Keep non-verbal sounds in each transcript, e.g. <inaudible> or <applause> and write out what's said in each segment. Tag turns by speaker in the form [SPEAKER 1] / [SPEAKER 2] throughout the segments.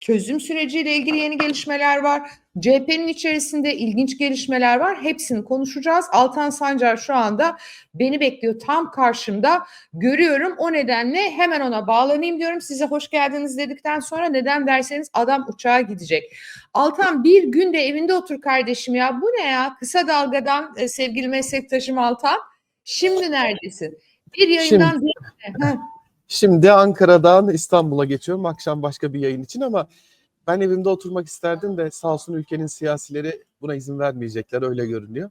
[SPEAKER 1] çözüm süreciyle ilgili yeni gelişmeler var. CHP'nin içerisinde ilginç gelişmeler var. Hepsini konuşacağız. Altan Sancar şu anda beni bekliyor tam karşımda. Görüyorum. O nedenle hemen ona bağlanayım diyorum. Size hoş geldiniz dedikten sonra neden derseniz adam uçağa gidecek. Altan bir günde evinde otur kardeşim ya. Bu ne ya? Kısa dalgadan e, sevgili meslektaşım Altan. Şimdi neredesin? Bir yayından diğerine.
[SPEAKER 2] Şimdi Ankara'dan İstanbul'a geçiyorum akşam başka bir yayın için ama ben evimde oturmak isterdim de sağ olsun ülkenin siyasileri buna izin vermeyecekler öyle görünüyor.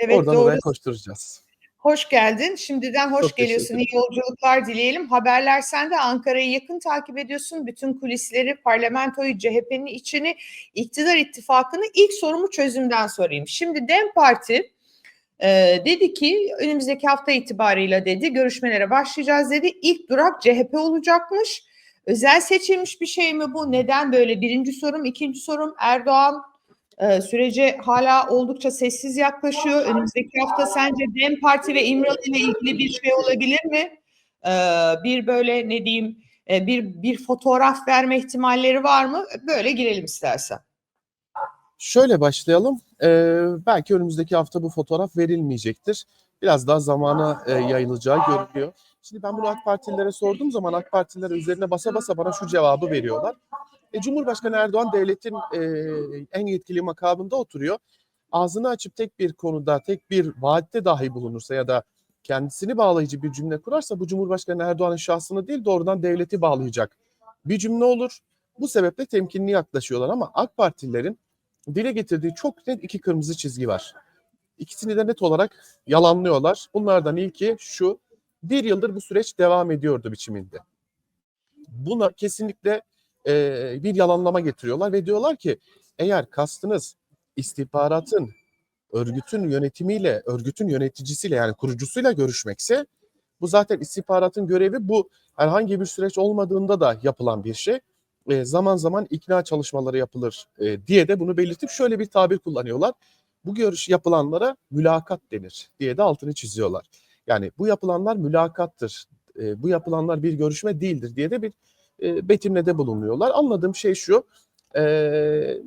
[SPEAKER 1] Evet
[SPEAKER 2] Oradan
[SPEAKER 1] doğru.
[SPEAKER 2] oraya koşturacağız.
[SPEAKER 1] Hoş geldin. Şimdiden hoş
[SPEAKER 2] Çok
[SPEAKER 1] geliyorsun. İyi yolculuklar dileyelim. Haberler sen de Ankara'yı yakın takip ediyorsun. Bütün kulisleri, parlamentoyu, CHP'nin içini, iktidar ittifakını ilk sorumu çözümden sorayım. Şimdi DEM Parti e, dedi ki önümüzdeki hafta itibarıyla dedi görüşmelere başlayacağız dedi. İlk durak CHP olacakmış. Özel seçilmiş bir şey mi bu? Neden böyle? Birinci sorum. ikinci sorum Erdoğan e, sürece hala oldukça sessiz yaklaşıyor. Önümüzdeki hafta sence DEM Parti ve İmralı ile ilgili bir şey olabilir mi? E, bir böyle ne diyeyim e, bir bir fotoğraf verme ihtimalleri var mı? Böyle girelim istersen.
[SPEAKER 2] Şöyle başlayalım. Ee, belki önümüzdeki hafta bu fotoğraf verilmeyecektir. Biraz daha zamana e, yayılacağı görülüyor. Şimdi ben bunu AK Partililere sorduğum zaman AK Partililer üzerine basa basa bana şu cevabı veriyorlar. E, Cumhurbaşkanı Erdoğan devletin e, en yetkili makamında oturuyor. Ağzını açıp tek bir konuda, tek bir vaatte dahi bulunursa ya da kendisini bağlayıcı bir cümle kurarsa bu Cumhurbaşkanı Erdoğan'ın şahsını değil doğrudan devleti bağlayacak bir cümle olur. Bu sebeple temkinli yaklaşıyorlar ama AK Partililerin dile getirdiği çok net iki kırmızı çizgi var. İkisini de net olarak yalanlıyorlar. Bunlardan ilki şu, bir yıldır bu süreç devam ediyordu biçiminde. Buna kesinlikle e, bir yalanlama getiriyorlar ve diyorlar ki eğer kastınız istihbaratın, örgütün yönetimiyle, örgütün yöneticisiyle yani kurucusuyla görüşmekse bu zaten istihbaratın görevi bu herhangi bir süreç olmadığında da yapılan bir şey. E, zaman zaman ikna çalışmaları yapılır e, diye de bunu belirtip şöyle bir tabir kullanıyorlar. Bu görüş yapılanlara mülakat denir diye de altını çiziyorlar. Yani bu yapılanlar mülakattır, e, bu yapılanlar bir görüşme değildir diye de bir e, betimlede bulunuyorlar. Anladığım şey şu,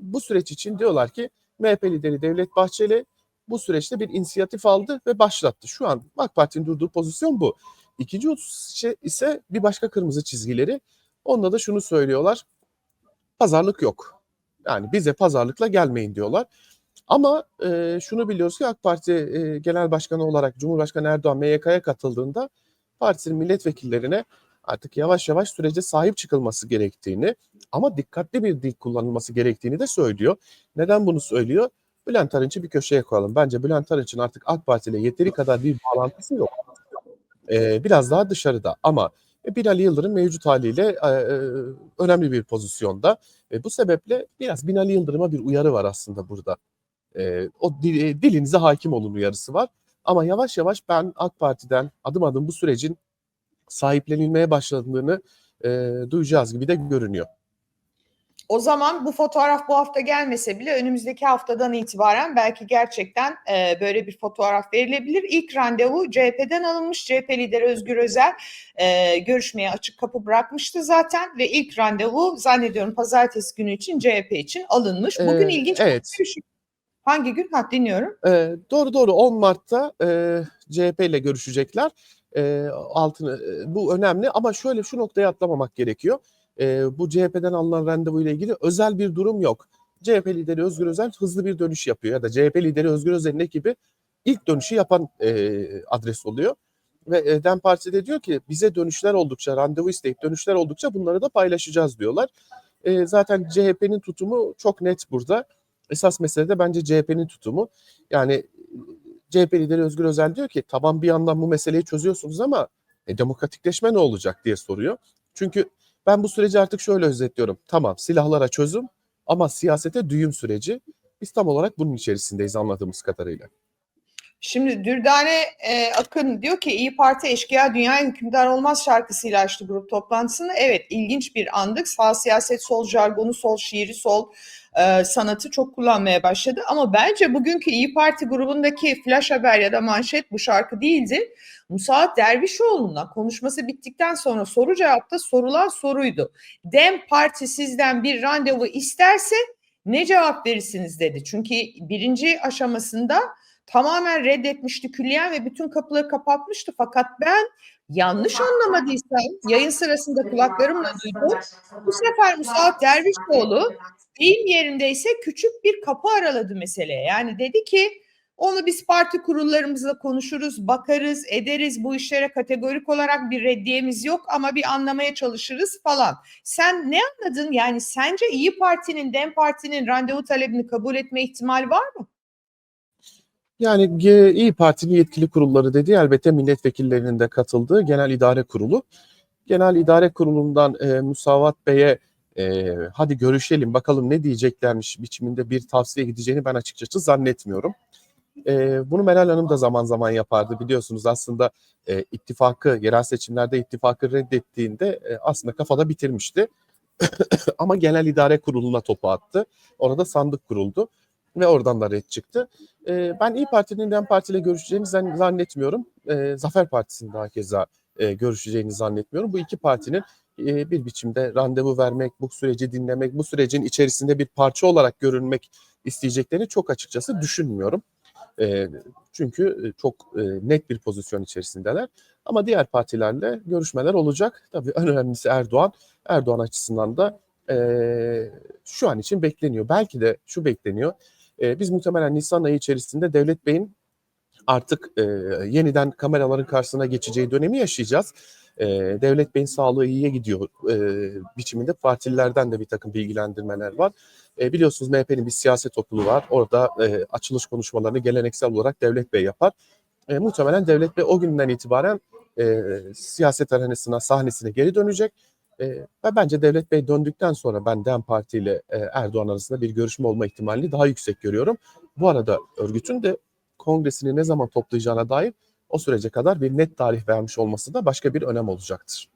[SPEAKER 2] bu süreç için diyorlar ki MHP lideri Devlet Bahçeli bu süreçte bir inisiyatif aldı ve başlattı. Şu an AK Parti'nin durduğu pozisyon bu. İkinci husus şey ise bir başka kırmızı çizgileri. Onda da şunu söylüyorlar. Pazarlık yok. Yani bize pazarlıkla gelmeyin diyorlar. Ama e, şunu biliyoruz ki AK Parti e, Genel Başkanı olarak Cumhurbaşkanı Erdoğan MYK'ya katıldığında partisinin milletvekillerine artık yavaş yavaş sürece sahip çıkılması gerektiğini ama dikkatli bir dil kullanılması gerektiğini de söylüyor. Neden bunu söylüyor? Bülent Arınç'ı bir köşeye koyalım. Bence Bülent Arınç'ın artık AK Parti ile yeteri kadar bir bağlantısı yok. Ee, biraz daha dışarıda ama Binali Yıldırım mevcut haliyle e, e, önemli bir pozisyonda. E, bu sebeple biraz Binali Yıldırım'a bir uyarı var aslında burada. E, o dil, e, dilinize hakim olun uyarısı var. Ama yavaş yavaş ben AK Parti'den adım adım bu sürecin sahiplenilmeye başladığını e, duyacağız gibi de görünüyor.
[SPEAKER 1] O zaman bu fotoğraf bu hafta gelmese bile önümüzdeki haftadan itibaren belki gerçekten e, böyle bir fotoğraf verilebilir. İlk randevu CHP'den alınmış. CHP lideri Özgür Özel e, görüşmeye açık kapı bırakmıştı zaten ve ilk randevu zannediyorum pazartesi günü için CHP için alınmış. Bugün
[SPEAKER 2] Ee,
[SPEAKER 1] ilginç
[SPEAKER 2] evet.
[SPEAKER 1] bir şey. Hangi gün? Ha dinliyorum.
[SPEAKER 2] E, doğru doğru 10 Mart'ta e, CHP ile görüşecekler. E, altını e, bu önemli ama şöyle şu noktaya atlamamak gerekiyor. E, bu CHP'den alınan randevu ile ilgili özel bir durum yok. CHP lideri Özgür Özel hızlı bir dönüş yapıyor ya da CHP lideri Özgür Özel'in ekibi ilk dönüşü yapan e, adres oluyor. Ve DEM Parti de diyor ki bize dönüşler oldukça, randevu isteyip dönüşler oldukça bunları da paylaşacağız diyorlar. E, zaten CHP'nin tutumu çok net burada. Esas mesele de bence CHP'nin tutumu. Yani CHP lideri Özgür Özel diyor ki tamam bir yandan bu meseleyi çözüyorsunuz ama e, demokratikleşme ne olacak diye soruyor. Çünkü ben bu süreci artık şöyle özetliyorum. Tamam silahlara çözüm ama siyasete düğüm süreci. Biz tam olarak bunun içerisindeyiz anladığımız kadarıyla.
[SPEAKER 1] Şimdi Dürdane e, Akın diyor ki İyi Parti eşkıya dünya hükümdar olmaz şarkısıyla açtı grup toplantısını. Evet ilginç bir andık. Sağ siyaset, sol jargonu, sol şiiri, sol e, sanatı çok kullanmaya başladı. Ama bence bugünkü İyi Parti grubundaki flash haber ya da manşet bu şarkı değildi. Musaat Dervişoğlu'na konuşması bittikten sonra soru cevapta sorulan soruydu. Dem Parti sizden bir randevu isterse ne cevap verirsiniz dedi. Çünkü birinci aşamasında tamamen reddetmişti külliyen ve bütün kapıları kapatmıştı. Fakat ben yanlış anlamadıysam yayın sırasında kulaklarımla duydum. Bu sefer Musaat Dervişoğlu deyim yerindeyse küçük bir kapı araladı meseleye. Yani dedi ki onu biz parti kurullarımızla konuşuruz, bakarız, ederiz. Bu işlere kategorik olarak bir reddiyemiz yok ama bir anlamaya çalışırız falan. Sen ne anladın? Yani sence İyi Parti'nin, Dem Parti'nin randevu talebini kabul etme ihtimali var mı?
[SPEAKER 2] Yani İyi Parti'nin yetkili kurulları dedi elbette milletvekillerinin de katıldığı Genel İdare Kurulu. Genel İdare Kurulu'ndan e, Musavat Bey'e e, hadi görüşelim bakalım ne diyeceklermiş biçiminde bir tavsiye gideceğini ben açıkçası zannetmiyorum. E, bunu Meral Hanım da zaman zaman yapardı biliyorsunuz aslında e, ittifakı yerel seçimlerde ittifakı reddettiğinde e, aslında kafada bitirmişti. <coughs> Ama Genel İdare Kurulu'na topu attı. Orada sandık kuruldu ve oradan da red çıktı. E, ben İyi Parti'nin DEM Parti ile görüşeceğini zann- zannetmiyorum. E, Zafer Partisi'nin daha keza e, görüşeceğini zannetmiyorum. Bu iki partinin e, bir biçimde randevu vermek, bu süreci dinlemek, bu sürecin içerisinde bir parça olarak görünmek isteyeceklerini çok açıkçası düşünmüyorum. E, çünkü çok e, net bir pozisyon içerisindeler. Ama diğer partilerle görüşmeler olacak. Tabii en önemlisi Erdoğan. Erdoğan açısından da e, şu an için bekleniyor. Belki de şu bekleniyor. E, biz muhtemelen Nisan ayı içerisinde Devlet Bey'in artık e, yeniden kameraların karşısına geçeceği dönemi yaşayacağız. E, Devlet Bey'in sağlığı iyiye gidiyor e, biçiminde partililerden de bir takım bilgilendirmeler var. E, biliyorsunuz MHP'nin bir siyaset okulu var. Orada e, açılış konuşmalarını geleneksel olarak Devlet Bey yapar. E, muhtemelen Devlet Bey o günden itibaren e, siyaset arenasına, sahnesine geri dönecek. E, ve bence Devlet Bey döndükten sonra ben DEM Parti ile e, Erdoğan arasında bir görüşme olma ihtimalini daha yüksek görüyorum. Bu arada örgütün de kongresini ne zaman toplayacağına dair o sürece kadar bir net tarih vermiş olması da başka bir önem olacaktır.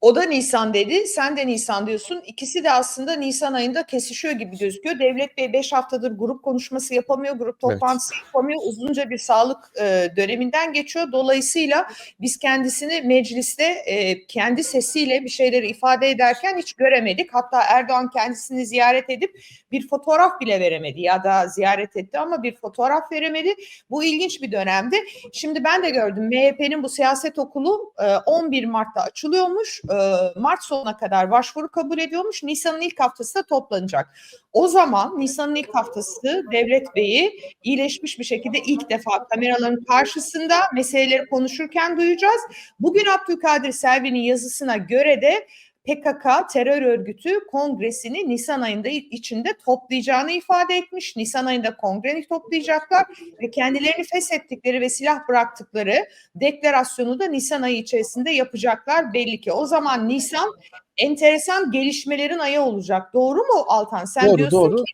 [SPEAKER 1] O da Nisan dedi, sen de Nisan diyorsun. İkisi de aslında Nisan ayında kesişiyor gibi gözüküyor. Devlet Bey 5 haftadır grup konuşması yapamıyor, grup toplantısı yapamıyor. Uzunca bir sağlık e, döneminden geçiyor. Dolayısıyla biz kendisini mecliste e, kendi sesiyle bir şeyleri ifade ederken hiç göremedik. Hatta Erdoğan kendisini ziyaret edip bir fotoğraf bile veremedi ya da ziyaret etti ama bir fotoğraf veremedi. Bu ilginç bir dönemdi. Şimdi ben de gördüm MHP'nin bu siyaset okulu e, 11 Mart'ta açılıyormuş. E, Mart sonuna kadar başvuru kabul ediyormuş. Nisan'ın ilk haftası da toplanacak. O zaman Nisan'ın ilk haftası Devlet Bey'i iyileşmiş bir şekilde ilk defa kameraların karşısında meseleleri konuşurken duyacağız. Bugün Abdülkadir Selvi'nin yazısına göre de PKK terör örgütü kongresini Nisan ayında içinde toplayacağını ifade etmiş. Nisan ayında kongreni toplayacaklar ve kendilerini feshettikleri ve silah bıraktıkları deklarasyonu da Nisan ayı içerisinde yapacaklar belli ki. O zaman Nisan enteresan gelişmelerin ayı olacak. Doğru mu Altan? Sen
[SPEAKER 2] doğru
[SPEAKER 1] diyorsun
[SPEAKER 2] doğru.
[SPEAKER 1] ki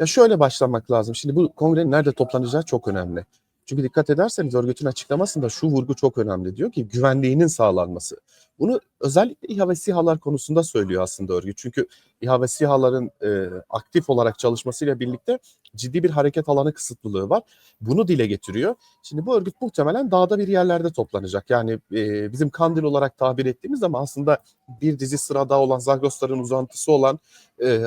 [SPEAKER 2] Ya şöyle başlamak lazım. Şimdi bu kongrenin nerede toplanacağı çok önemli. Çünkü dikkat ederseniz örgütün açıklamasında şu vurgu çok önemli. Diyor ki güvenliğinin sağlanması. Bunu özellikle İHA ve SİHA'lar konusunda söylüyor aslında örgüt. Çünkü İHA ve SİHA'ların e, aktif olarak çalışmasıyla birlikte ciddi bir hareket alanı kısıtlılığı var. Bunu dile getiriyor. Şimdi bu örgüt muhtemelen dağda bir yerlerde toplanacak. Yani e, bizim Kandil olarak tabir ettiğimiz ama aslında bir dizi sırada olan Zagrosların uzantısı olan e,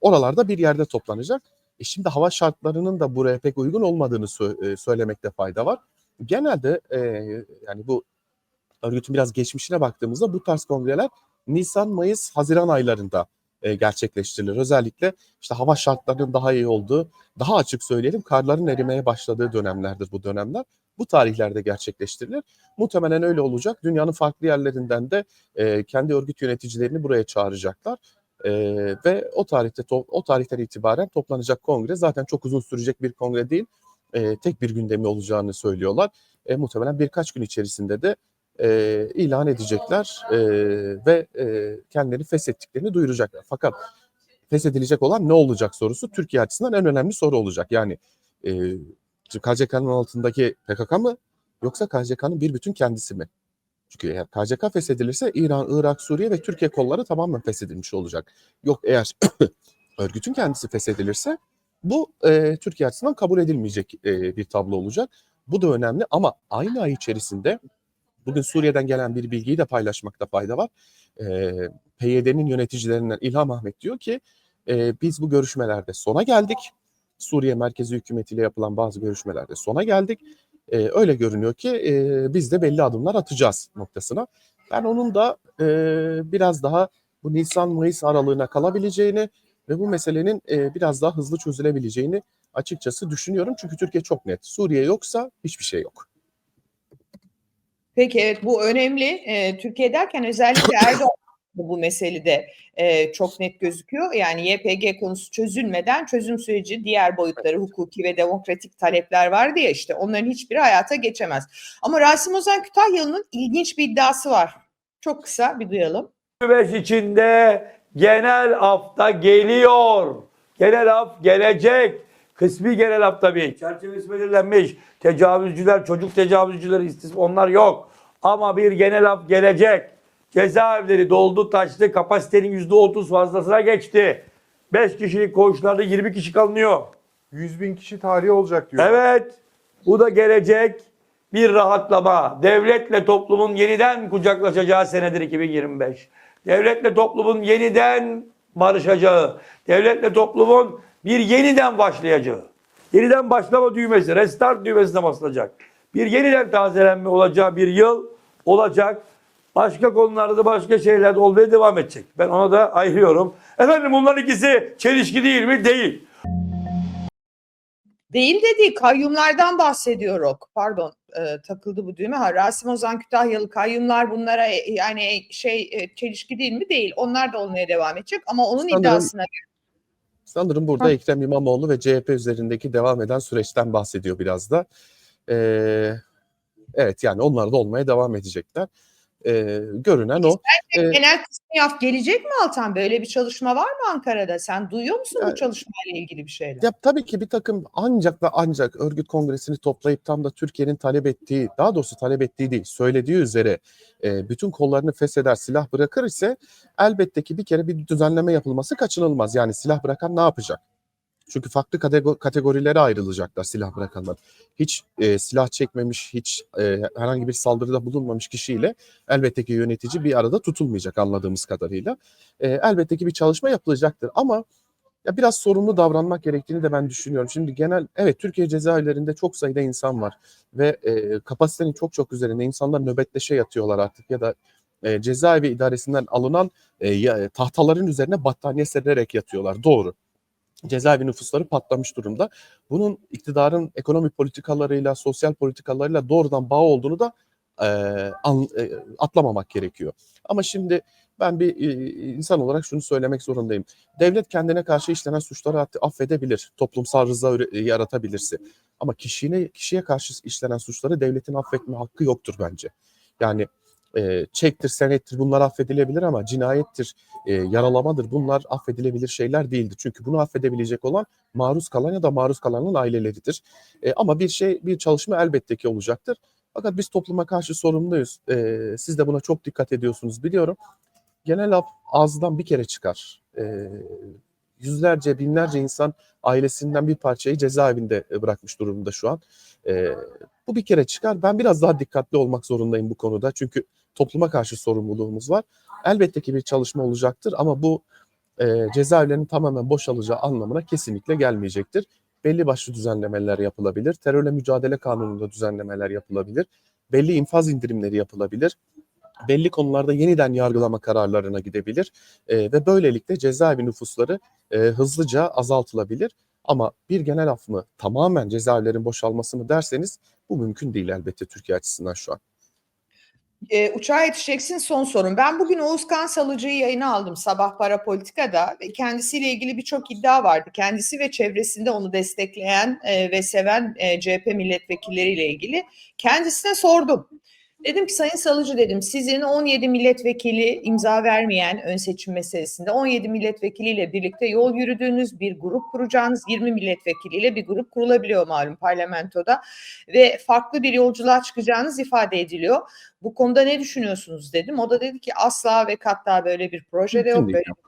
[SPEAKER 2] oralarda bir yerde toplanacak. E şimdi hava şartlarının da buraya pek uygun olmadığını sö- e, söylemekte fayda var. Genelde e, yani bu örgütün biraz geçmişine baktığımızda bu tarz kongreler Nisan, Mayıs, Haziran aylarında e, gerçekleştirilir. Özellikle işte hava şartlarının daha iyi olduğu, daha açık söyleyelim karların erimeye başladığı dönemlerdir bu dönemler. Bu tarihlerde gerçekleştirilir. Muhtemelen öyle olacak. Dünyanın farklı yerlerinden de e, kendi örgüt yöneticilerini buraya çağıracaklar. Ee, ve o tarihte o tarihten itibaren toplanacak kongre zaten çok uzun sürecek bir kongre değil. Ee, tek bir gündemi olacağını söylüyorlar. E, muhtemelen birkaç gün içerisinde de e, ilan edecekler e, ve e, kendilerini feshettiklerini duyuracaklar. Fakat feshedilecek olan ne olacak sorusu Türkiye açısından en önemli soru olacak. Yani e, KCK'nın altındaki PKK mı yoksa KCK'nın bir bütün kendisi mi? Çünkü eğer KCK feshedilirse İran, Irak, Suriye ve Türkiye kolları tamamen feshedilmiş olacak. Yok eğer <coughs> örgütün kendisi feshedilirse bu e, Türkiye açısından kabul edilmeyecek e, bir tablo olacak. Bu da önemli ama aynı ay içerisinde bugün Suriye'den gelen bir bilgiyi de paylaşmakta fayda var. E, PYD'nin yöneticilerinden İlham Ahmet diyor ki e, biz bu görüşmelerde sona geldik. Suriye merkezi hükümetiyle yapılan bazı görüşmelerde sona geldik. E, öyle görünüyor ki e, biz de belli adımlar atacağız noktasına. Ben onun da e, biraz daha bu Nisan-Mayıs aralığına kalabileceğini ve bu meselenin e, biraz daha hızlı çözülebileceğini açıkçası düşünüyorum. Çünkü Türkiye çok net. Suriye yoksa hiçbir şey yok.
[SPEAKER 1] Peki evet bu önemli. Ee, Türkiye derken özellikle <coughs> Erdoğan bu bu meselede e, çok net gözüküyor. Yani YPG konusu çözülmeden çözüm süreci diğer boyutları hukuki ve demokratik talepler vardı ya işte onların hiçbiri hayata geçemez. Ama Rasim Ozan Kütahyalı'nın ilginç bir iddiası var. Çok kısa bir duyalım.
[SPEAKER 3] 25 içinde genel hafta geliyor. Genel af gelecek. Kısmi genel af tabii. Çerçevesi belirlenmiş. Tecavüzcüler, çocuk tecavüzcüleri istisna onlar yok. Ama bir genel af gelecek. Cezaevleri doldu taştı. Kapasitenin %30 fazlasına geçti. 5 kişilik koğuşlarda 20 kişi kalınıyor.
[SPEAKER 4] 100 bin kişi tarihi olacak diyor.
[SPEAKER 3] Evet. Bu da gelecek bir rahatlama. Devletle toplumun yeniden kucaklaşacağı senedir 2025. Devletle toplumun yeniden barışacağı, devletle toplumun bir yeniden başlayacağı, yeniden başlama düğmesi, restart düğmesine basılacak. Bir yeniden tazelenme olacağı bir yıl olacak. Başka konularda başka şeyler de olmaya devam edecek. Ben ona da ayırıyorum. Efendim bunların ikisi çelişki değil mi? Değil.
[SPEAKER 1] Değil dediği kayyumlardan bahsediyor ok. Pardon e, takıldı bu düğme. Ha, Rasim Ozan Kütahyalı kayyumlar bunlara e, yani şey e, çelişki değil mi? Değil. Onlar da olmaya devam edecek ama onun
[SPEAKER 2] Sanırım-
[SPEAKER 1] iddiasına
[SPEAKER 2] Sanırım burada
[SPEAKER 1] Hah.
[SPEAKER 2] Ekrem İmamoğlu ve CHP üzerindeki devam eden süreçten bahsediyor biraz da. Ee, evet yani onlar da olmaya devam edecekler. Ee, görünen o. Ee,
[SPEAKER 1] genel kısmı gelecek mi Altan? Böyle bir çalışma var mı Ankara'da? Sen duyuyor musun bu
[SPEAKER 2] Yani-
[SPEAKER 1] çalışmayla ilgili bir şeyler?
[SPEAKER 2] Ya tabii ki bir takım ancak ve ancak örgüt kongresini toplayıp tam da Türkiye'nin talep ettiği, daha doğrusu talep ettiği değil, söylediği üzere e, bütün kollarını fesheder, silah bırakır ise elbette ki bir kere bir düzenleme yapılması kaçınılmaz. Yani silah bırakan ne yapacak? Çünkü farklı katego- kategorilere ayrılacaklar silah bırakanlar. Hiç e, silah çekmemiş, hiç e, herhangi bir saldırıda bulunmamış kişiyle elbette ki yönetici bir arada tutulmayacak anladığımız kadarıyla. E, elbette ki bir çalışma yapılacaktır ama ya biraz sorumlu davranmak gerektiğini de ben düşünüyorum. Şimdi genel evet Türkiye cezaevlerinde çok sayıda insan var ve e, kapasitenin çok çok üzerinde insanlar nöbetleşe yatıyorlar artık ya da e, cezaevi idaresinden alınan e, tahtaların üzerine battaniye sererek yatıyorlar. Doğru. Cezaevi nüfusları patlamış durumda. Bunun iktidarın ekonomi politikalarıyla, sosyal politikalarıyla doğrudan bağ olduğunu da e, an- e, atlamamak gerekiyor. Ama şimdi ben bir e, insan olarak şunu söylemek zorundayım. Devlet kendine karşı işlenen suçları affedebilir, toplumsal rıza yaratabilirse. Ama kişine kişiye karşı işlenen suçları devletin affetme hakkı yoktur bence. Yani e, çektir, senettir bunlar affedilebilir ama cinayettir, e, yaralamadır bunlar affedilebilir şeyler değildir. Çünkü bunu affedebilecek olan maruz kalan ya da maruz kalanın aileleridir. E, ama bir şey, bir çalışma elbette ki olacaktır. Fakat biz topluma karşı sorumluyuz. E, siz de buna çok dikkat ediyorsunuz biliyorum. Genel af ağızdan bir kere çıkar. E, yüzlerce, binlerce insan ailesinden bir parçayı cezaevinde e, bırakmış durumda şu an. E, bu bir kere çıkar. Ben biraz daha dikkatli olmak zorundayım bu konuda. Çünkü topluma karşı sorumluluğumuz var. Elbette ki bir çalışma olacaktır ama bu e, cezaevlerinin tamamen boşalacağı anlamına kesinlikle gelmeyecektir. Belli başlı düzenlemeler yapılabilir. Terörle mücadele kanununda düzenlemeler yapılabilir. Belli infaz indirimleri yapılabilir. Belli konularda yeniden yargılama kararlarına gidebilir E, ve böylelikle cezaevi nüfusları e, hızlıca azaltılabilir. Ama bir genel af mı tamamen cezaevlerin boşalması mı derseniz bu mümkün değil elbette Türkiye açısından şu an.
[SPEAKER 1] E, uçağa yetişeceksin son sorun. Ben bugün Oğuz Kansalıcı'yı yayına aldım sabah para politikada ve kendisiyle ilgili birçok iddia vardı. Kendisi ve çevresinde onu destekleyen e, ve seven e, CHP milletvekilleriyle ilgili kendisine sordum. Dedim ki Sayın Salıcı dedim sizin 17 milletvekili imza vermeyen ön seçim meselesinde 17 milletvekiliyle birlikte yol yürüdüğünüz bir grup kuracağınız 20 milletvekiliyle bir grup kurulabiliyor malum parlamentoda ve farklı bir yolculuğa çıkacağınız ifade ediliyor. Bu konuda ne düşünüyorsunuz dedim. O da dedi ki asla ve katta böyle bir proje de yok.
[SPEAKER 2] Mümkün değil.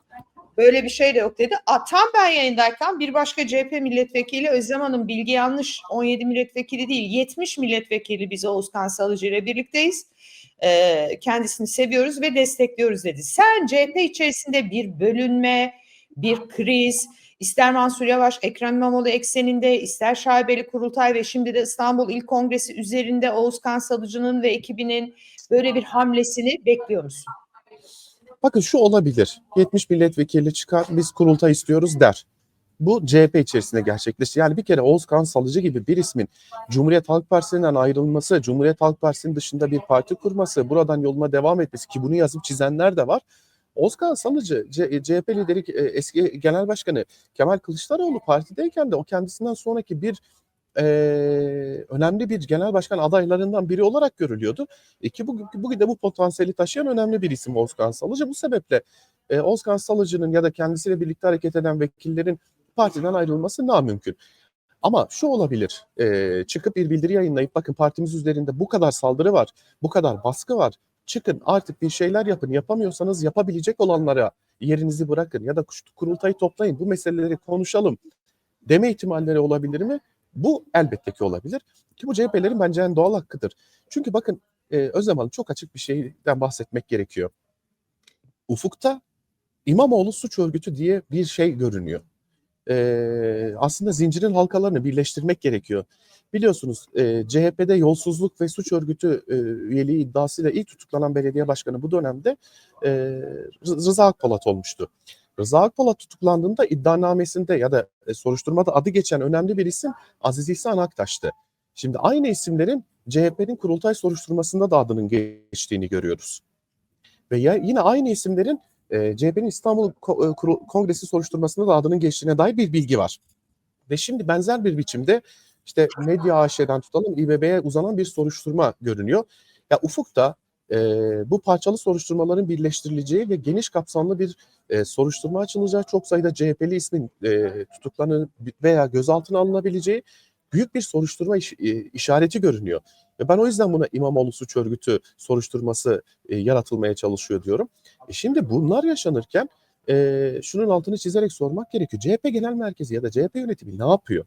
[SPEAKER 1] Böyle bir şey de yok dedi. A, tam ben yayındayken bir başka CHP milletvekili Özlem Hanım bilgi yanlış 17 milletvekili değil 70 milletvekili biz Oğuzkan Salıcı ile birlikteyiz. Ee, kendisini seviyoruz ve destekliyoruz dedi. Sen CHP içerisinde bir bölünme, bir kriz, ister Mansur Yavaş, Ekrem İmamoğlu ekseninde, ister Şaibeli Kurultay ve şimdi de İstanbul İl Kongresi üzerinde Oğuzkan Salıcı'nın ve ekibinin böyle bir hamlesini bekliyor musun?
[SPEAKER 2] Bakın şu olabilir. 70 milletvekili çıkar biz kurultay istiyoruz der. Bu CHP içerisinde gerçekleşti. Yani bir kere Oğuzkan Salıcı gibi bir ismin Cumhuriyet Halk Partisi'nden ayrılması, Cumhuriyet Halk Partisi'nin dışında bir parti kurması, buradan yoluna devam etmesi ki bunu yazıp çizenler de var. Oğuzkan Salıcı, CHP lideri e, eski genel başkanı Kemal Kılıçdaroğlu partideyken de o kendisinden sonraki bir e, önemli bir genel başkan adaylarından biri olarak görülüyordu. E ki bugün, bugün de bu potansiyeli taşıyan önemli bir isim Oğuzkan Salıcı. Bu sebeple e, Oğuzkan Salıcı'nın ya da kendisiyle birlikte hareket eden vekillerin partiden ayrılması namümkün. Ama şu olabilir, e, çıkıp bir bildiri yayınlayıp bakın partimiz üzerinde bu kadar saldırı var, bu kadar baskı var. Çıkın artık bir şeyler yapın, yapamıyorsanız yapabilecek olanlara yerinizi bırakın ya da kurultayı toplayın, bu meseleleri konuşalım deme ihtimalleri olabilir mi? Bu elbette ki olabilir. Ki bu CHP'lerin bence en doğal hakkıdır. Çünkü bakın e, Özlem Hanım çok açık bir şeyden bahsetmek gerekiyor. Ufukta İmamoğlu suç örgütü diye bir şey görünüyor. E, aslında zincirin halkalarını birleştirmek gerekiyor. Biliyorsunuz e, CHP'de yolsuzluk ve suç örgütü e, üyeliği iddiasıyla ilk tutuklanan belediye başkanı bu dönemde e, Rıza Akpolat olmuştu. Rıza Akpolat tutuklandığında iddianamesinde ya da e, soruşturmada adı geçen önemli bir isim Aziz İhsan Aktaş'tı. Şimdi aynı isimlerin CHP'nin kurultay soruşturmasında da adının geçtiğini görüyoruz. Ve yine aynı isimlerin e, CHP'nin İstanbul e, Kongresi soruşturmasında da adının geçtiğine dair bir bilgi var. Ve şimdi benzer bir biçimde işte Medya AŞ'den tutalım İBB'ye uzanan bir soruşturma görünüyor. Ya ufukta e, bu parçalı soruşturmaların birleştirileceği ve geniş kapsamlı bir e, soruşturma açılacağı, çok sayıda CHP'li ismin e, tutuklanıp veya gözaltına alınabileceği büyük bir soruşturma iş- e, işareti görünüyor. Ve ben o yüzden buna İmamoğlu suç örgütü soruşturması e, yaratılmaya çalışıyor diyorum. E şimdi bunlar yaşanırken e, şunun altını çizerek sormak gerekiyor. CHP Genel Merkezi ya da CHP yönetimi ne yapıyor?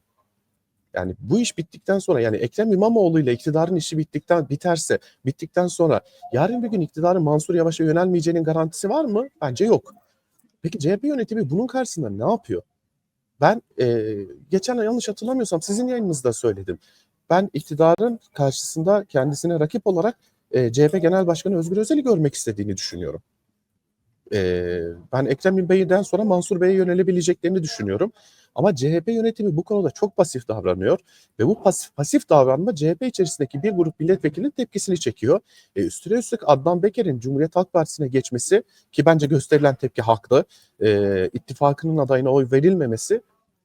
[SPEAKER 2] Yani bu iş bittikten sonra yani Ekrem İmamoğlu ile iktidarın işi bittikten biterse bittikten sonra yarın bir gün iktidarın Mansur Yavaş'a yönelmeyeceğinin garantisi var mı? Bence yok. Peki CHP yönetimi bunun karşısında ne yapıyor? Ben e, geçen yanlış hatırlamıyorsam sizin yayınınızda söyledim. Ben iktidarın karşısında kendisine rakip olarak e, CHP Genel Başkanı Özgür Özel'i görmek istediğini düşünüyorum. E, ben Ekrem Bey'den sonra Mansur Bey'e yönelebileceklerini düşünüyorum. Ama CHP yönetimi bu konuda çok pasif davranıyor ve bu pasif, pasif davranma CHP içerisindeki bir grup milletvekilinin tepkisini çekiyor. E, üstüne üstlük Adnan Beker'in Cumhuriyet Halk Partisi'ne geçmesi ki bence gösterilen tepki haklı. E, ittifakının adayına oy verilmemesi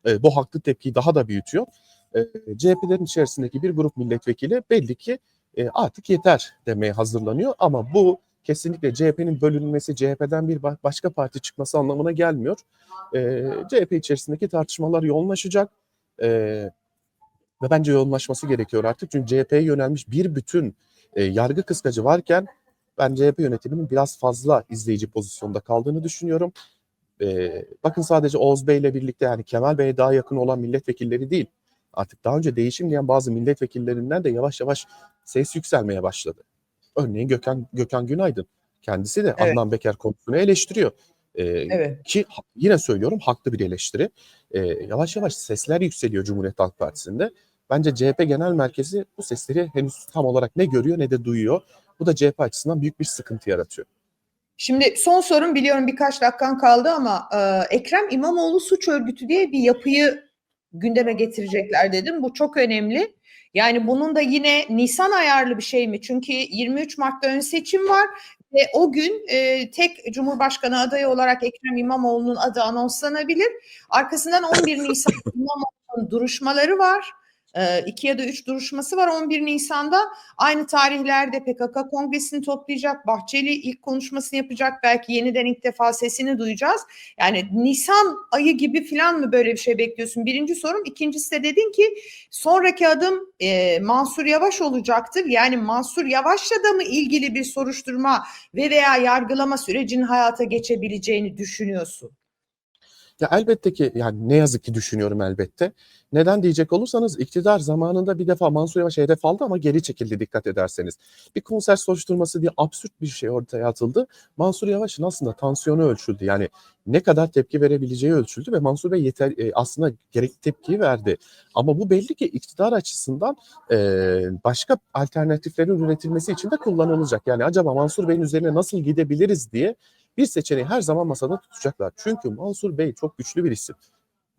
[SPEAKER 2] e, bu haklı tepkiyi daha da büyütüyor. E, CHP'lerin içerisindeki bir grup milletvekili belli ki e, artık yeter demeye hazırlanıyor ama bu kesinlikle CHP'nin bölünmesi, CHP'den bir ba- başka parti çıkması anlamına gelmiyor. E, CHP içerisindeki tartışmalar yoğunlaşacak e, ve bence yoğunlaşması gerekiyor artık. Çünkü CHP'ye yönelmiş bir bütün e, yargı kıskacı varken ben CHP yönetiminin biraz fazla izleyici pozisyonda kaldığını düşünüyorum. E, bakın sadece Oğuz Bey ile birlikte yani Kemal Bey'e daha yakın olan milletvekilleri değil. Artık daha önce değişim diyen bazı milletvekillerinden de yavaş yavaş ses yükselmeye başladı. Örneğin Gökhan Gökhan Günaydın kendisi de
[SPEAKER 1] Evet.
[SPEAKER 2] Adnan Beker konusunu eleştiriyor. E,
[SPEAKER 1] Evet.
[SPEAKER 2] ki yine söylüyorum haklı bir eleştiri. Ee, yavaş yavaş sesler yükseliyor Cumhuriyet Halk Partisi'nde. Bence CHP Genel Merkezi bu sesleri henüz tam olarak ne görüyor ne de duyuyor. Bu da CHP açısından büyük bir sıkıntı yaratıyor.
[SPEAKER 1] Şimdi son sorum biliyorum birkaç dakikan kaldı ama e, Ekrem İmamoğlu suç örgütü diye bir yapıyı gündeme getirecekler dedim. Bu çok önemli. Yani bunun da yine Nisan ayarlı bir şey mi? Çünkü 23 Mart'ta ön seçim var ve o gün e, tek Cumhurbaşkanı adayı olarak Ekrem İmamoğlu'nun adı anonslanabilir. Arkasından 11 Nisan <laughs> İmamoğlu'nun duruşmaları var. E, iki ya da üç duruşması var 11 Nisan'da. Aynı tarihlerde PKK kongresini toplayacak. Bahçeli ilk konuşmasını yapacak. Belki yeniden ilk defa sesini duyacağız. Yani Nisan ayı gibi falan mı böyle bir şey bekliyorsun? Birinci sorum. İkincisi de dedin ki sonraki adım e, Mansur Yavaş olacaktır. Yani Mansur Yavaş'la da mı ilgili bir soruşturma ve veya yargılama sürecinin hayata geçebileceğini düşünüyorsun?
[SPEAKER 2] Ya elbette ki yani ne yazık ki düşünüyorum elbette. Neden diyecek olursanız iktidar zamanında bir defa Mansur Yavaş hedef aldı ama geri çekildi dikkat ederseniz. Bir konser soruşturması diye absürt bir şey ortaya atıldı. Mansur Yavaş'ın aslında tansiyonu ölçüldü. Yani ne kadar tepki verebileceği ölçüldü ve Mansur Bey yeter e, aslında gerekli tepkiyi verdi. Ama bu belli ki iktidar açısından e, başka alternatiflerin üretilmesi için de kullanılacak. Yani acaba Mansur Bey'in üzerine nasıl gidebiliriz diye bir seçeneği her zaman masada tutacaklar. Çünkü Mansur Bey çok güçlü bir isim.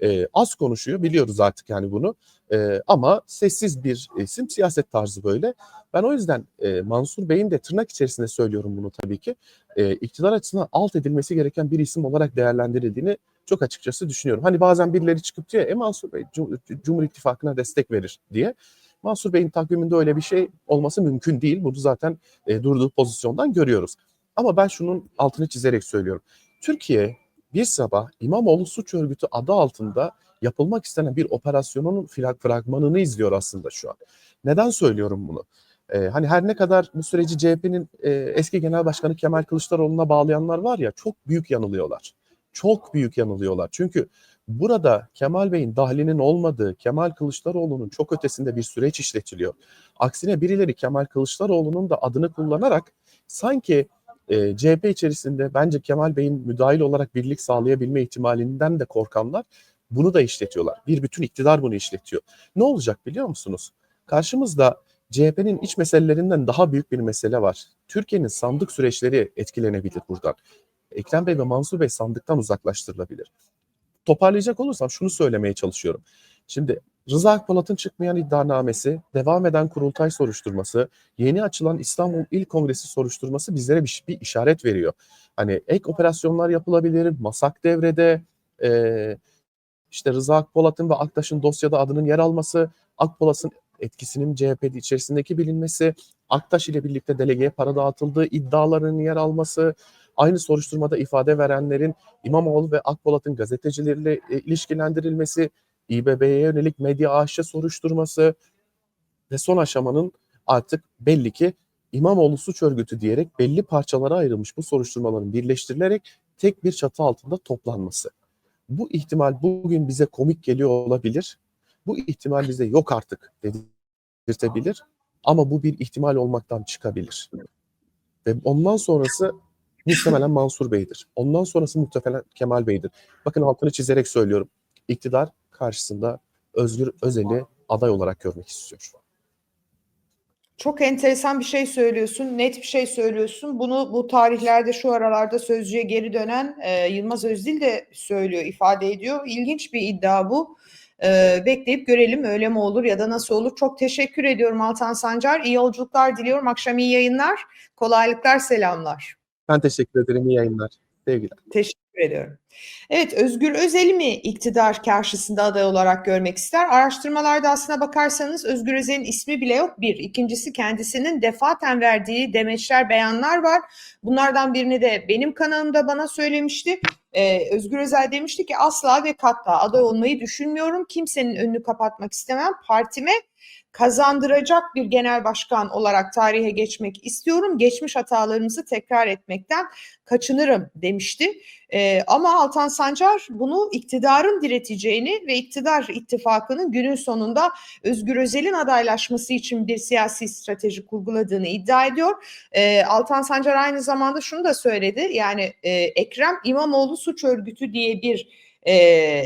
[SPEAKER 2] Ee, az konuşuyor biliyoruz artık yani bunu Ee, ama sessiz bir isim siyaset tarzı böyle. Ben o yüzden e, Mansur Bey'in de tırnak içerisinde söylüyorum bunu tabii ki e, iktidar açısından alt edilmesi gereken bir isim olarak değerlendirildiğini çok açıkçası düşünüyorum. Hani bazen birileri çıkıp diyor e Mansur Bey Cum- Cumhur İttifakı'na destek verir diye. Mansur Bey'in takviminde öyle bir şey olması mümkün değil. Bunu zaten e, durduğu pozisyondan görüyoruz. Ama ben şunun altını çizerek söylüyorum. Türkiye bir sabah İmamoğlu suç örgütü adı altında yapılmak istenen bir operasyonun fragmanını izliyor aslında şu an. Neden söylüyorum bunu? Ee, hani her ne kadar bu süreci CHP'nin e, eski genel başkanı Kemal Kılıçdaroğlu'na bağlayanlar var ya çok büyük yanılıyorlar. Çok büyük yanılıyorlar. Çünkü burada Kemal Bey'in dahlinin olmadığı, Kemal Kılıçdaroğlu'nun çok ötesinde bir süreç işletiliyor. Aksine birileri Kemal Kılıçdaroğlu'nun da adını kullanarak sanki e, CHP içerisinde bence Kemal Bey'in müdahil olarak birlik sağlayabilme ihtimalinden de korkanlar bunu da işletiyorlar. Bir bütün iktidar bunu işletiyor. Ne olacak biliyor musunuz? Karşımızda CHP'nin iç meselelerinden daha büyük bir mesele var. Türkiye'nin sandık süreçleri etkilenebilir buradan. Ekrem Bey ve Mansur Bey sandıktan uzaklaştırılabilir. Toparlayacak olursam şunu söylemeye çalışıyorum. Şimdi Rıza Akpolat'ın çıkmayan iddianamesi, devam eden kurultay soruşturması, yeni açılan İstanbul İl Kongresi soruşturması bizlere bir, bir işaret veriyor. Hani ek operasyonlar yapılabilir, masak devrede, e, işte Rıza Akpolat'ın ve Aktaş'ın dosyada adının yer alması, Akpolat'ın etkisinin CHP içerisindeki bilinmesi, Aktaş ile birlikte delegeye para dağıtıldığı iddialarının yer alması, aynı soruşturmada ifade verenlerin İmamoğlu ve Akpolat'ın gazetecileriyle e, ilişkilendirilmesi, İBB'ye yönelik medya aşçı soruşturması ve son aşamanın artık belli ki İmamoğlu suç örgütü diyerek belli parçalara ayrılmış bu soruşturmaların birleştirilerek tek bir çatı altında toplanması. Bu ihtimal bugün bize komik geliyor olabilir. Bu ihtimal bize yok artık dedirtebilir. Ama bu bir ihtimal olmaktan çıkabilir. Ve ondan sonrası muhtemelen Mansur Bey'dir. Ondan sonrası muhtemelen Kemal Bey'dir. Bakın altını çizerek söylüyorum. İktidar karşısında Özgür Özel'i aday olarak görmek istiyor.
[SPEAKER 1] Çok enteresan bir şey söylüyorsun, net bir şey söylüyorsun. Bunu bu tarihlerde şu aralarda sözcüye geri dönen e, Yılmaz Özdil de söylüyor, ifade ediyor. İlginç bir iddia bu. E, bekleyip görelim öyle mi olur ya da nasıl olur. Çok teşekkür ediyorum Altan Sancar. İyi yolculuklar diliyorum. Akşam iyi yayınlar. Kolaylıklar, selamlar.
[SPEAKER 2] Ben teşekkür ederim. İyi yayınlar. Sevgiler.
[SPEAKER 1] Teşekkür ediyorum. Evet, Özgür Özel'i mi iktidar karşısında aday olarak görmek ister? Araştırmalarda aslına bakarsanız Özgür Özel'in ismi bile yok. Bir. İkincisi kendisinin defaten verdiği demeçler, beyanlar var. Bunlardan birini de benim kanalımda bana söylemişti. Ee, Özgür Özel demişti ki asla ve katla aday olmayı düşünmüyorum. Kimsenin önünü kapatmak istemem. Partime kazandıracak bir genel başkan olarak tarihe geçmek istiyorum. Geçmiş hatalarımızı tekrar etmekten kaçınırım demişti. Ee, ama Altan Sancar bunu iktidarın direteceğini ve iktidar ittifakının günün sonunda Özgür Özel'in adaylaşması için bir siyasi strateji kurguladığını iddia ediyor. Ee, Altan Sancar aynı zamanda şunu da söyledi. Yani e, Ekrem İmamoğlu suç örgütü diye bir e,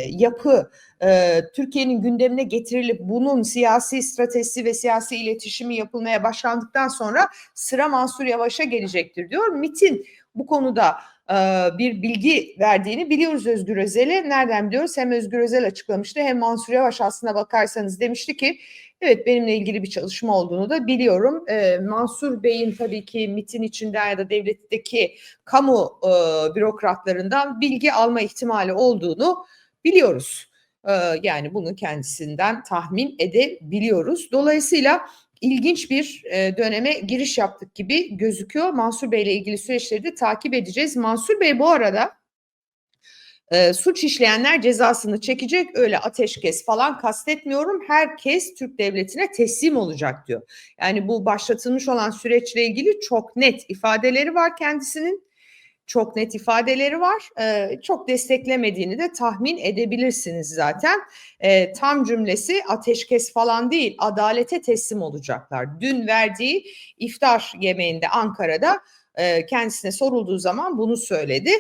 [SPEAKER 1] yapı e, Türkiye'nin gündemine getirilip bunun siyasi stratejisi ve siyasi iletişimi yapılmaya başlandıktan sonra sıra Mansur Yavaş'a gelecektir diyor. MIT'in bu konuda e, bir bilgi verdiğini biliyoruz Özgür Özel'e. Nereden biliyoruz? Hem Özgür Özel açıklamıştı hem Mansur Yavaş aslına bakarsanız demişti ki evet benimle ilgili bir çalışma olduğunu da biliyorum. E, Mansur Bey'in tabii ki MIT'in içinden ya da devletteki kamu e, bürokratlarından bilgi alma ihtimali olduğunu biliyoruz. Ee, yani bunu kendisinden tahmin edebiliyoruz. Dolayısıyla ilginç bir e, döneme giriş yaptık gibi gözüküyor. Mansur Bey ile ilgili süreçleri de takip edeceğiz. Mansur Bey bu arada e, suç işleyenler cezasını çekecek öyle ateşkes falan kastetmiyorum. Herkes Türk devletine teslim olacak diyor. Yani bu başlatılmış olan süreçle ilgili çok net ifadeleri var kendisinin. Çok net ifadeleri var. E, çok desteklemediğini de tahmin edebilirsiniz zaten. E, tam cümlesi ateşkes falan değil, adalete teslim olacaklar. Dün verdiği iftar yemeğinde Ankara'da e, kendisine sorulduğu zaman bunu söyledi.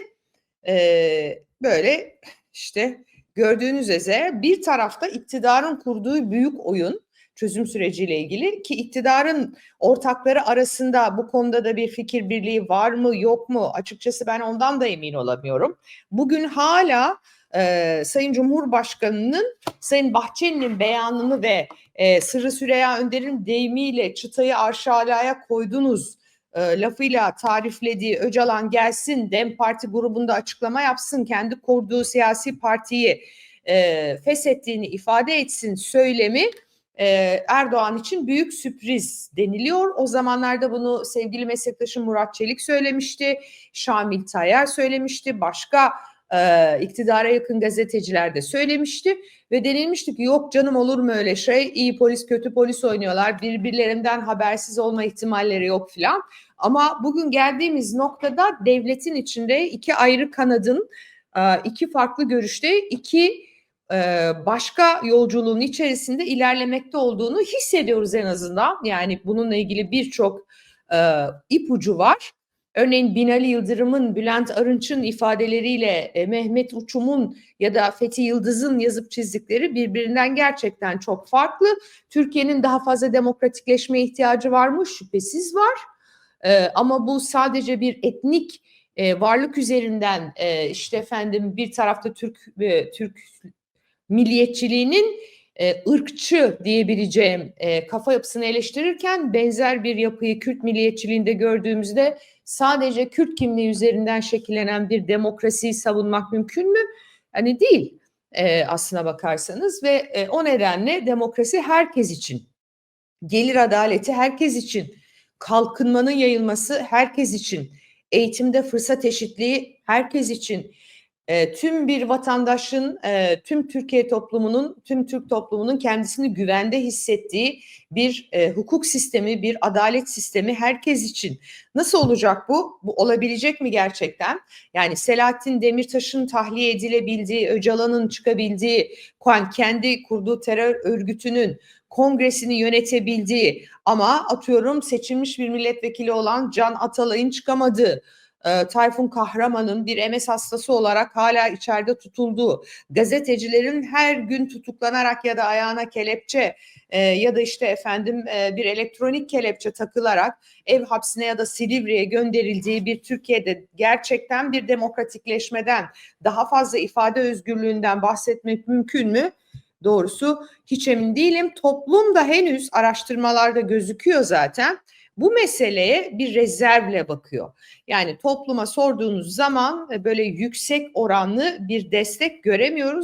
[SPEAKER 1] E, böyle işte gördüğünüz üzere bir tarafta iktidarın kurduğu büyük oyun çözüm süreciyle ilgili ki iktidarın ortakları arasında bu konuda da bir fikir birliği var mı yok mu açıkçası ben ondan da emin olamıyorum. Bugün hala e, Sayın Cumhurbaşkanı'nın Sayın Bahçeli'nin beyanını ve e, Sırrı Süreyya Önder'in deyimiyle çıtayı arşalaya koydunuz e, lafıyla tariflediği Öcalan gelsin Dem Parti grubunda açıklama yapsın kendi kurduğu siyasi partiyi e, feshettiğini ifade etsin söylemi e, Erdoğan için büyük sürpriz deniliyor. O zamanlarda bunu sevgili meslektaşım Murat Çelik söylemişti, Şamil Tayyar söylemişti, başka e, iktidara yakın gazeteciler de söylemişti ve denilmişti ki yok canım olur mu öyle şey iyi polis kötü polis oynuyorlar birbirlerinden habersiz olma ihtimalleri yok filan. Ama bugün geldiğimiz noktada devletin içinde iki ayrı kanadın iki farklı görüşte iki başka yolculuğun içerisinde ilerlemekte olduğunu hissediyoruz en azından. Yani bununla ilgili birçok ipucu var. Örneğin Binali Yıldırım'ın, Bülent Arınç'ın ifadeleriyle e, Mehmet Uçum'un ya da Fethi Yıldız'ın yazıp çizdikleri birbirinden gerçekten çok farklı. Türkiye'nin daha fazla demokratikleşmeye ihtiyacı var mı? Şüphesiz var. E, ama bu sadece bir etnik e, varlık üzerinden e, işte efendim bir tarafta Türk e, Türk milliyetçiliğinin e, ırkçı diyebileceğim e, kafa yapısını eleştirirken benzer bir yapıyı Kürt milliyetçiliğinde gördüğümüzde sadece Kürt kimliği üzerinden şekillenen bir demokrasiyi savunmak mümkün mü? Hani değil e, aslına bakarsanız ve e, o nedenle demokrasi herkes için, gelir adaleti herkes için, kalkınmanın yayılması herkes için, eğitimde fırsat eşitliği herkes için, e, tüm bir vatandaşın, e, tüm Türkiye toplumunun, tüm Türk toplumunun kendisini güvende hissettiği bir e, hukuk sistemi, bir adalet sistemi herkes için. Nasıl olacak bu? Bu olabilecek mi gerçekten? Yani Selahattin Demirtaş'ın tahliye edilebildiği, Öcalan'ın çıkabildiği, kendi kurduğu terör örgütünün kongresini yönetebildiği ama atıyorum seçilmiş bir milletvekili olan Can Atalay'ın çıkamadığı, e, Tayfun Kahraman'ın bir MS hastası olarak hala içeride tutulduğu, gazetecilerin her gün tutuklanarak ya da ayağına kelepçe e, ya da işte efendim e, bir elektronik kelepçe takılarak ev hapsine ya da Silivri'ye gönderildiği bir Türkiye'de gerçekten bir demokratikleşmeden, daha fazla ifade özgürlüğünden bahsetmek mümkün mü? Doğrusu hiç emin değilim. Toplum da henüz araştırmalarda gözüküyor zaten bu meseleye bir rezervle bakıyor. Yani topluma sorduğunuz zaman böyle yüksek oranlı bir destek göremiyoruz.